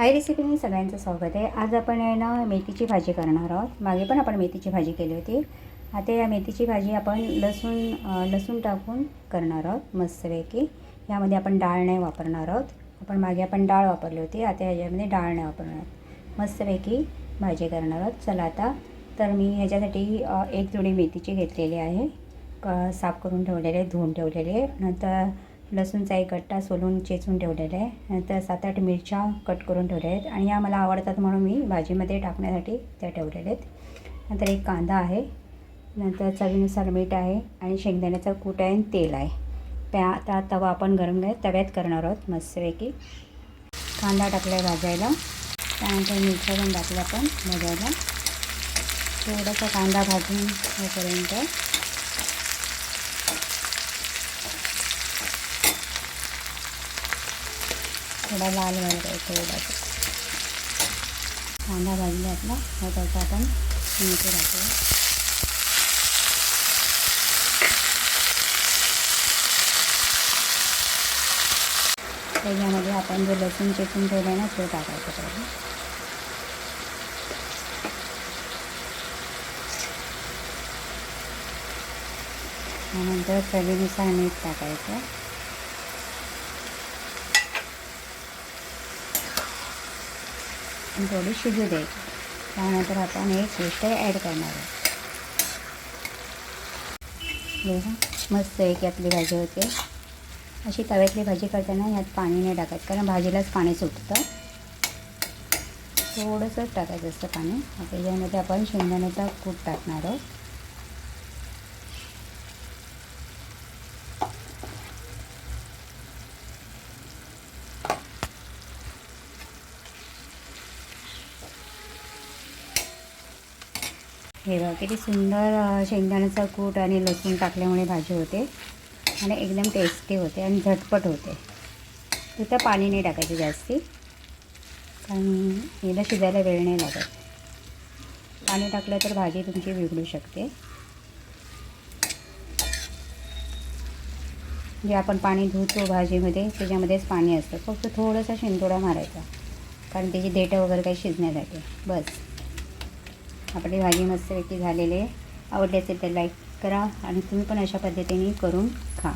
हाय रेसिपीने सगळ्यांचं स्वागत आहे. आज आपण आहे ना मेथीची भाजी करणार आहोत. मागे पण आपण मेथीची भाजी केली होती. आता या मेथीची भाजी आपण लसूण लसूण टाकून करणार आहोत मस्तपैकी. यामध्ये आपण डाळ नाही वापरणार आहोत. आपण मागे आपण डाळ वापरली होती. आता याच्यामध्ये डाळ नाही वापरणार आहोत. मस्तपैकी भाजी करणार आहोत. चला आता तर मी ह्याच्यासाठी एक जोडी मेथीची घेतलेली आहे. क साफ करून ठेवलेले आहे धुवून ठेवलेले आहे. नंतर लसूणचा एक गट्टा सोलून चेचून ठेवलेला आहे. नंतर सात आठ मिरच्या कट करून ठेवल्या आहेत आणि या मला आवडतात म्हणून मी भाजीमध्ये टाकण्यासाठी त्या ठेवलेल्या आहेत. नंतर एक कांदा आहे. नंतर चवीनुसार मीठ आहे आणि शेंगदाण्याचा कूट आहे आणि तेल आहे. त्या आता तवा आपण गरम गॅस तव्यात करणार आहोत मस्तपैकी. कांदा टाकला आहे भाजायला. त्यानंतर मिरच्या पण टाकल्या आपण भाजायला. थोडासा कांदा भाजून होईपर्यंत थोडा लाल व्हायला पाहिजे थोडासा कांदा भाजला आपला मग त्याचा आपण मीठ टाकूया. त्याच्यामध्ये आपण जे लसूण चेचून ठेवलं ना ते टाकायचं पाहिजे त्यानंतर चवीनुसार मीठ टाकायचं. आणि थोडी शिजू द्यायची. त्यानंतर आपण एक पेस्ट ॲड करणार आहोत. बघा मस्त एक यातली आपली भाजी होते. अशी तव्यातली भाजी करताना यात पाणी नाही टाकायचं कारण भाजीलाच पाणी सुटतं. थोडंसंच टाकायचं असतं पाणी. आता यामध्ये आपण शेंगदाण्याचा कूट टाकणार आहोत. हे बघा किती सुंदर शेंगदाण्याचा कूट आणि लसूण टाकल्यामुळे भाजी होते. आणि एकदम टेस्टी होते आणि झटपट होते. तिथं पाणी नाही टाकायचं जास्ती. कारण याला शिजायला वेळ नाही लागत. पाणी टाकलं तर भाजी तुमची बिघडू शकते. जे आपण पाणी धुतो भाजीमध्ये त्याच्यामध्येच पाणी असतं. फक्त थोडंसं शिंतोडा मारायचा. कारण त्याची देठं वगैरे काही शिजण्यासाठी. बस. आपली भाजी मस्तपैकी झालेली आहे. आवडली असेल तर लाईक करा आणि तुम्ही पण अशा पद्धतीने करून खा.